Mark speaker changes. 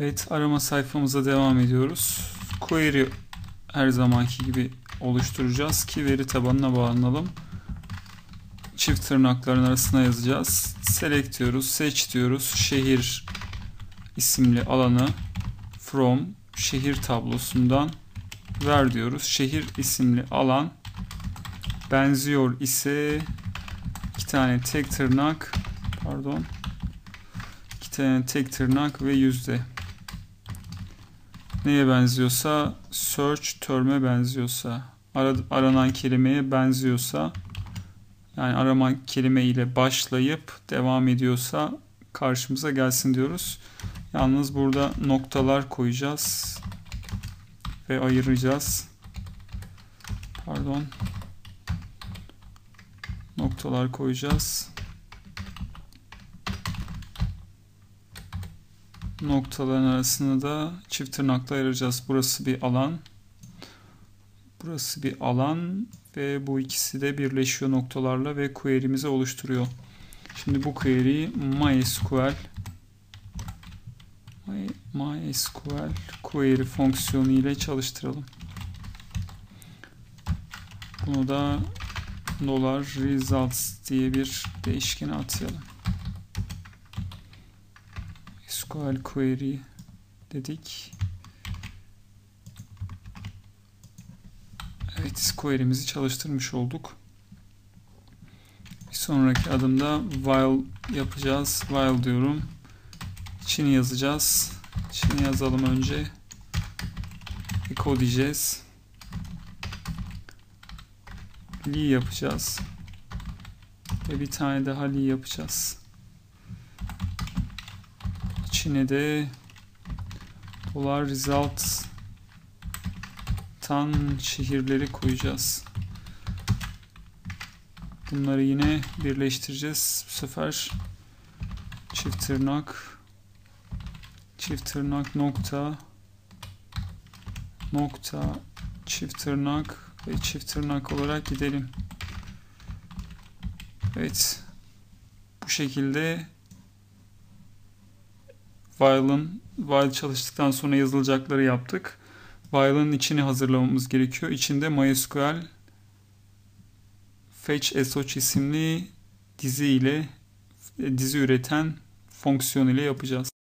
Speaker 1: Evet arama sayfamıza devam ediyoruz. Query her zamanki gibi oluşturacağız ki veri tabanına bağlanalım. Çift tırnakların arasına yazacağız. Select diyoruz, seç diyoruz. Şehir isimli alanı from şehir tablosundan ver diyoruz. Şehir isimli alan benziyor ise iki tane tek tırnak pardon iki tane tek tırnak ve yüzde neye benziyorsa search term'e benziyorsa aranan kelimeye benziyorsa yani arama kelime ile başlayıp devam ediyorsa karşımıza gelsin diyoruz. Yalnız burada noktalar koyacağız ve ayıracağız. Pardon. Noktalar koyacağız. Noktaların arasını da çift tırnakla ayıracağız. Burası bir alan. Burası bir alan ve bu ikisi de birleşiyor noktalarla ve query'mizi oluşturuyor. Şimdi bu query'yi MySQL MySQL query fonksiyonu ile çalıştıralım. Bunu da dolar results diye bir değişkene atayalım. SQL query dedik. Evet query'mizi çalıştırmış olduk. Bir sonraki adımda while yapacağız. While diyorum. İçini yazacağız. İçini yazalım önce. Echo diyeceğiz. Li yapacağız. Ve bir tane daha li yapacağız. İçine de dolar result tan şehirleri koyacağız. Bunları yine birleştireceğiz. Bu sefer çift tırnak çift tırnak nokta nokta çift tırnak ve çift tırnak olarak gidelim. Evet. Bu şekilde while'ın while çalıştıktan sonra yazılacakları yaptık. While'ın içini hazırlamamız gerekiyor. İçinde MySQL fetch sh isimli dizi ile dizi üreten fonksiyon ile yapacağız.